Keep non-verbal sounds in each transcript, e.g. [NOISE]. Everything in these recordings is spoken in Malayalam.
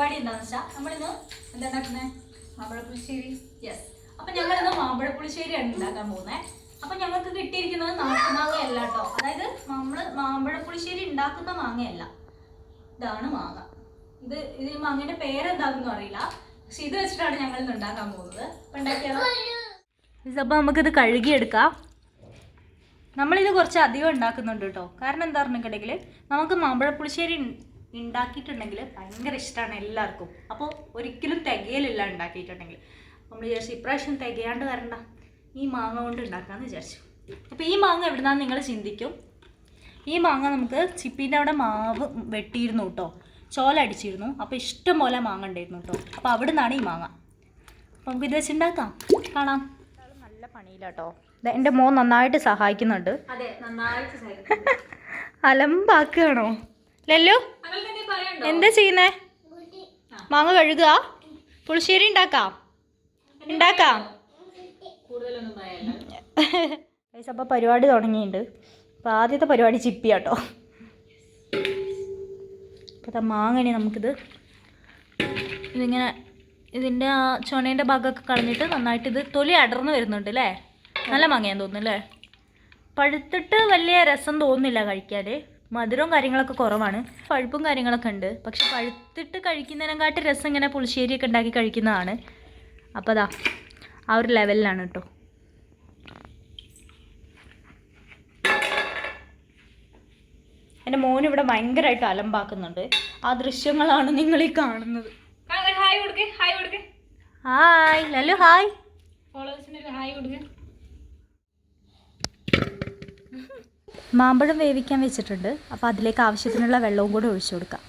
പരിപാടി എന്താണെന്ന് വെച്ചാൽ നമ്മളിന്ന് എന്താ ഉണ്ടാക്കുന്നത് മാമ്പഴപ്പുളിശ്ശേരി. യെസ് അപ്പൊ ഞങ്ങൾ ഇന്ന് മാമ്പഴപ്പുളിശ്ശേരിയാണ് ഉണ്ടാക്കാൻ പോകുന്നത് അപ്പൊ ഞങ്ങൾക്ക് കിട്ടിയിരിക്കുന്നത് നാട്ടുമാങ്ങയല്ല കേട്ടോ അതായത് നമ്മൾ മാമ്പഴപ്പുളിശ്ശേരി ഉണ്ടാക്കുന്ന മാങ്ങയല്ല. ഇതാണ് മാങ്ങ. ഇത് ഇത് മാങ്ങയുടെ പേരെന്താണെന്നും അറിയില്ല. പക്ഷെ ഇത് വെച്ചിട്ടാണ് ഞങ്ങൾ ഇന്ന് ഉണ്ടാക്കാൻ പോകുന്നത്. അപ്പൊ ഉണ്ടാക്കിയാലോ? അപ്പൊ നമുക്കിത് കഴുകിയെടുക്കാം. നമ്മളിത് കുറച്ച് അധികം ഉണ്ടാക്കുന്നുണ്ട് കേട്ടോ കാരണം എന്താ പറഞ്ഞിട്ടുണ്ടെങ്കിൽ നമുക്ക് മാമ്പഴപ്പുളിശ്ശേരി ഉണ്ടാക്കിയിട്ടുണ്ടെങ്കിൽ ഭയങ്കര ഇഷ്ടമാണ് എല്ലാവർക്കും. അപ്പോൾ ഒരിക്കലും തികയലില്ല ഉണ്ടാക്കിയിട്ടുണ്ടെങ്കിൽ നമ്മൾ വിചാരിച്ചു ഇപ്രാവശ്യം തികയാണ്ട് വരണ്ട. ഈ മാങ്ങ കൊണ്ട് ഉണ്ടാക്കാമെന്ന് വിചാരിച്ചു. അപ്പോൾ ഈ മാങ്ങ എവിടുന്നാന്ന് നിങ്ങൾ ചിന്തിക്കും? ഈ മാങ്ങ നമുക്ക് ചിപ്പീന്റെ അവിടെ മാവ് വെട്ടിയിരുന്നു കേട്ടോ ചോല അടിച്ചിരുന്നു. അപ്പോൾ ഇഷ്ടം പോലെ മാങ്ങ ഉണ്ടായിരുന്നു കേട്ടോ അപ്പോൾ അവിടെ നിന്നാണ് ഈ മാങ്ങ. അപ്പോൾ നമുക്ക് ഇത് വെച്ചുണ്ടാക്കാം. കാണാം. നല്ല പണിയിലാട്ടോ എന്റെ മോൻ നന്നായിട്ട് സഹായിക്കുന്നുണ്ട്. അതെ നന്നായിട്ട് [LAUGHS] അലമ്പാക്കുകയാണോ? ലല്ലു എന്താ ചെയ്യുന്നേ? മാങ്ങ കഴുകുക പുളിശ്ശേരി ഉണ്ടാക്കാം? ഉണ്ടാക്കാം? അപ്പോൾ പരിപാടി തുടങ്ങിയിട്ടുണ്ട്. അപ്പോൾ ആദ്യത്തെ പരിപാടി ചിപ്പിയാട്ടോ. അപ്പോൾ മാങ്ങനെ നമുക്കിത് ഇതിങ്ങനെ ഇതിന്റെ ആ ചുണേന്റെ ഭാഗമൊക്കെ കളഞ്ഞിട്ട് നന്നായിട്ട് ഇത് തൊലി അടർന്ന് വരുന്നുണ്ട് അല്ലേ നല്ല മാങ്ങയാന്ന് തോന്നുന്നു അല്ലേ പഴുത്തിട്ട് വലിയ രസം തോന്നുന്നില്ല കഴിക്കാൻ മധുരവും കാര്യങ്ങളൊക്കെ കുറവാണ്. പഴുപ്പും കാര്യങ്ങളൊക്കെ ഉണ്ട്. പക്ഷെ പഴുത്തിട്ട് കഴിക്കുന്നതിനെക്കാട്ടി രസം ഇങ്ങനെ പുളിശ്ശേരിയൊക്കെ ഉണ്ടാക്കി കഴിക്കുന്നതാണ്. അപ്പോൾ അതാ ആ ഒരു ലെവലിലാണ് കേട്ടോ. എന്റെ മോൻ ഇവിടെ ഭയങ്കരമായിട്ട് അലമ്പാക്കുന്നുണ്ട്. ആ ദൃശ്യങ്ങളാണ് നിങ്ങൾ ഈ കാണുന്നത്. ഹായ് കൊടുക്ക് ഹായ് കൊടുക്ക്. ഹായ് ലല്ലു ഹായ് ഫോളോവേഴ്സിന് ഹായ് കൊടുക്ക്. [LAUGHS] മാമ്പഴം വേവിക്കാൻ വെച്ചിട്ടുണ്ട്. അപ്പോൾ അതിലേക്ക് ആവശ്യത്തിനുള്ള വെള്ളവും കൂടെ ഒഴിച്ചു കൊടുക്കാം.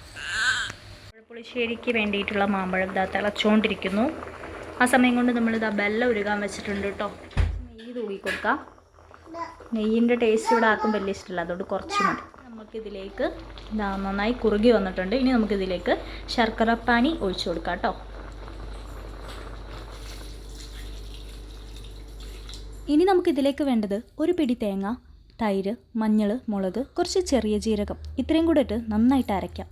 പുളിശ്ശേരിക്ക് വേണ്ടിയിട്ടുള്ള മാമ്പഴം ഇതാ തിളച്ചുകൊണ്ടിരിക്കുന്നു ആ സമയം കൊണ്ട് നമ്മൾ ഇതാ ബെല്ലം ഉരുകാൻ വെച്ചിട്ടുണ്ട് കേട്ടോ. നെയ്യ് തൂക്കി കൊടുക്കാം. നെയ്യിന്റെ ടേസ്റ്റ് ഇവിടെ ആർക്കും വലിയ ഇഷ്ടമില്ല. അതുകൊണ്ട് കുറച്ച് മതി. നമുക്കിതിലേക്ക് ഇതാ നന്നായി കുറുകി വന്നിട്ടുണ്ട്. ഇനി നമുക്കിതിലേക്ക് ശർക്കരപ്പാനി ഒഴിച്ചു കൊടുക്കാം കേട്ടോ. ഇനി നമുക്കിതിലേക്ക് വേണ്ടത് ഒരു പിടി തേങ്ങ തൈര് മഞ്ഞൾ മുളക് കുറച്ച് ചെറിയ ജീരകം. ഇത്രയും കൂടെ ഇട്ട് നന്നായിട്ട് അരയ്ക്കാം.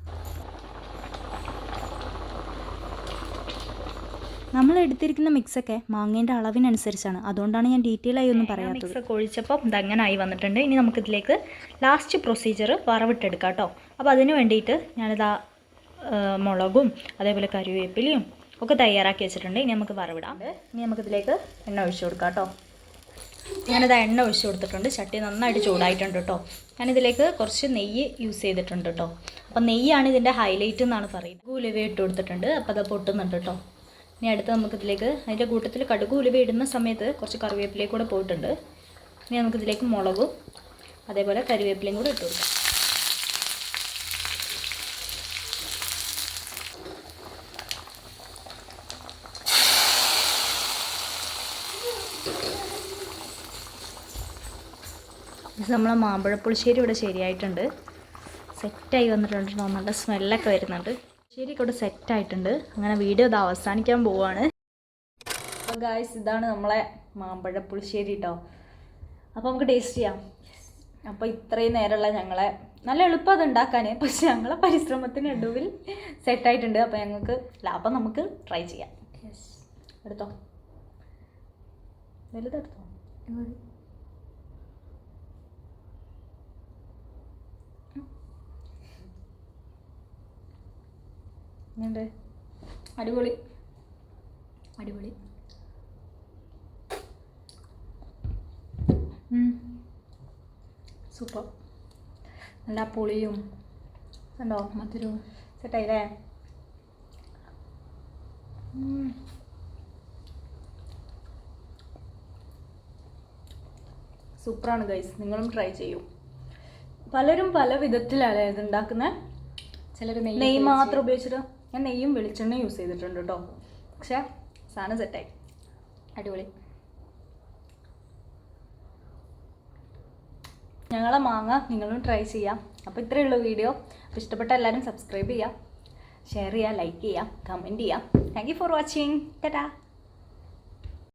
നമ്മൾ എടുത്തിരിക്കുന്ന മിക്സൊക്കെ മാങ്ങേന്റെ അളവിനനുസരിച്ചാണ്. അതുകൊണ്ടാണ് ഞാൻ ഡീറ്റെയിൽ ആയി ഒന്നും പറയാത്തത്. മിക്സ് ഒഴിച്ചപ്പോൾ ഇതങ്ങനായി വന്നിട്ടുണ്ട്. ഇനി നമുക്കിതിലേക്ക് ലാസ്റ്റ് പ്രൊസീജിയർ വറവിട്ടെടുക്കാം കേട്ടോ അപ്പോൾ അതിന് വേണ്ടിയിട്ട് ഞാനിതാ മുളകും അതേപോലെ കറിവേപ്പിലയും ഒക്കെ തയ്യാറാക്കി വെച്ചിട്ടുണ്ട്. ഇനി നമുക്ക് വറവിടാം. ഇനി നമുക്കിതിലേക്ക് എണ്ണ ഒഴിച്ചു കൊടുക്കാം കേട്ടോ ഞാനിത് എണ്ണ ഒഴിച്ചു കൊടുത്തിട്ടുണ്ട്. ചട്ടി നന്നായിട്ട് ചൂടായിട്ടുണ്ട് കേട്ടോ. ഞാനിതിലേക്ക് കുറച്ച് നെയ്യ് യൂസ് ചെയ്തിട്ടുണ്ട് കേട്ടോ. അപ്പോൾ നെയ്യാണ് ഇതിന്റെ ഹൈലൈറ്റ് എന്നാണ് പറയുന്നത്. ഉലുവ ഇട്ട് കൊടുത്തിട്ടുണ്ട്. അപ്പോൾ അത് പൊട്ടുന്നുണ്ട് കേട്ടോ. ഇനി അടുത്ത് നമുക്കിതിലേക്ക് അതിന്റെ കൂട്ടത്തിൽ കടുക് ഉലുവ ഇടുന്ന സമയത്ത് കുറച്ച് കറിവേപ്പിലയും കൂടെ പോയിട്ടുണ്ട്. ഇനി നമുക്കിതിലേക്ക് മുളകും അതേപോലെ കറിവേപ്പിലയും കൂടെ ഇട്ട് കൊടുക്കാം. ഇത് നമ്മളെ മാമ്പഴപ്പുളിശ്ശേരി ഇവിടെ ശരിയായിട്ടുണ്ട്. സെറ്റായി വന്നിട്ടുണ്ട്. നല്ല സ്മെല്ലൊക്കെ വരുന്നുണ്ട്. ശരിയൊക്കെ ഇവിടെ സെറ്റായിട്ടുണ്ട് അങ്ങനെ വീഡിയോ ഇത് അവസാനിക്കാൻ പോവാണ്. അപ്പോൾ ഗായ്സ് ഇതാണ് നമ്മളെ മാമ്പഴപ്പുളിശ്ശേരി കേട്ടോ അപ്പോൾ നമുക്ക് ടേസ്റ്റ് ചെയ്യാം. അപ്പോൾ ഇത്രയും നേരമുള്ള ഞങ്ങളെ നല്ല എളുപ്പം അത് ഉണ്ടാക്കാൻ പക്ഷെ ഞങ്ങളെ പരിശ്രമത്തിന് ഒടുവിൽ സെറ്റായിട്ടുണ്ട് അപ്പോൾ ഞങ്ങൾക്ക് ലാഭം നമുക്ക് ട്രൈ ചെയ്യാം. എടുത്തോ? വലുതെടുത്തോ? എങ്ങനെയുണ്ട് അടിപൊളി. അടിപൊളി. സൂപ്പർ. നല്ല പുളിയും ഉണ്ടോ മധുരവും സെറ്റായില്ലേ? സൂപ്പറാണ് ഗൈസ്. നിങ്ങളും ട്രൈ ചെയ്യൂ. പലരും പല വിധത്തിലാണ് ഇത് ഉണ്ടാക്കുന്നത് ചിലർ നെയ്യ് മാത്രം ഉപയോഗിച്ചിട്ട്? ഞാൻ നെയ്യും വെളിച്ചെണ്ണ യൂസ് ചെയ്തിട്ടുണ്ട് കേട്ടോ പക്ഷേ സാധനം സെറ്റായി അടിപൊളി. ഞങ്ങളെ മാങ്ങ നിങ്ങളും ട്രൈ ചെയ്യാം. അപ്പോൾ ഇത്രയേ ഉള്ളൂ വീഡിയോ അപ്പോൾ ഇഷ്ടപ്പെട്ട എല്ലാവരും സബ്സ്ക്രൈബ് ചെയ്യാം. ഷെയർ ചെയ്യുക ലൈക്ക് ചെയ്യുക കമന്റ് ചെയ്യാം. Thank you for watching tata